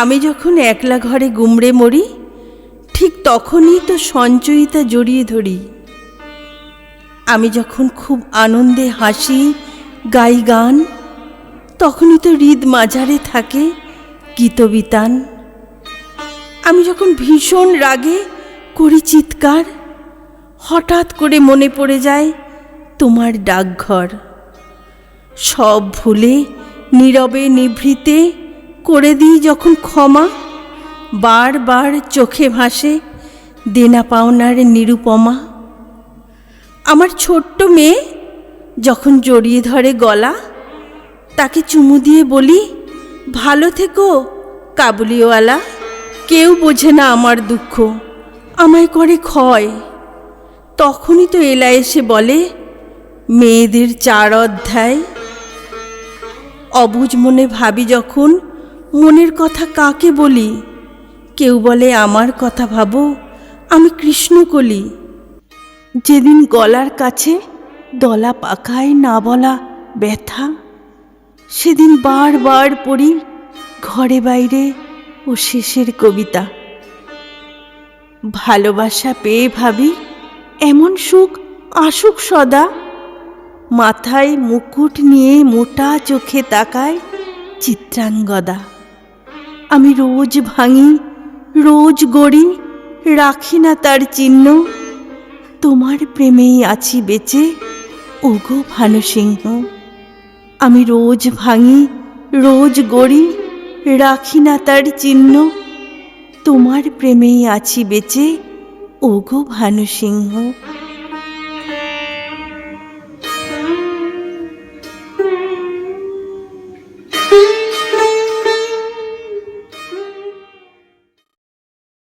আমি যখন একলা ঘরে গুমড়ে মরি, ঠিক তখনই তো সঞ্চয়িতা জড়িয়ে ধরি। আমি যখন খুব আনন্দে হাসি, গাই গান, তখনই তো হৃদ মাঝারে থাকে গীতবিতান। আমি যখন ভীষণ রাগে করি চিৎকার, হঠাৎ করে মনে পড়ে যায় তোমার ডাকঘর। সব ভুলে, নীরবে, নিভৃতে করে দিই যখন ক্ষমা। বারবার চোখে ভাসে দেনা পাওনার নিরুপমা। আমার ছোট্ট মেয়ে যখন জড়িয়ে ধরে গলা, তাকে চুমু দিয়ে বলি, ভালো থেকো, কাবুলিওয়ালা। কেউ বোঝে না আমার দুঃখ, আমায় করে ক্ষয়। তখনই তো এলা এসে বলে, মেয়েদের চার অধ্যায়। অবুজ মনে ভাবি যখন মনের কথা কাকে বলি? কেউ বলে, আমার কথা ভাবো, আমি কৃষ্ণকলি যেদিন গলার কাছে দলা পাখায় না বলা ব্যথা, সেদিন বারবার পড়ি ঘরে বাইরে ও শেষের কবিতা। ভালোবাসা পেয়ে ভাবি, এমন সুখ আসুক সদা। মাথায় মুকুট নিয়ে মোটা চোখে তাকায় চিত্রাঙ্গদা। আমি রোজ ভাঙি, রোজ গড়ি, রাখি না তার চিহ্ন। তোমার প্রেমেই আছি বেঁচে, ওগো ভানুসিংহ আমি রোজ ভাঙি, রোজ গড়ি, রাখি না তার চিহ্ন। তোমার প্রেমেই আছি বেঁচে, ওগো ভানুসিংহ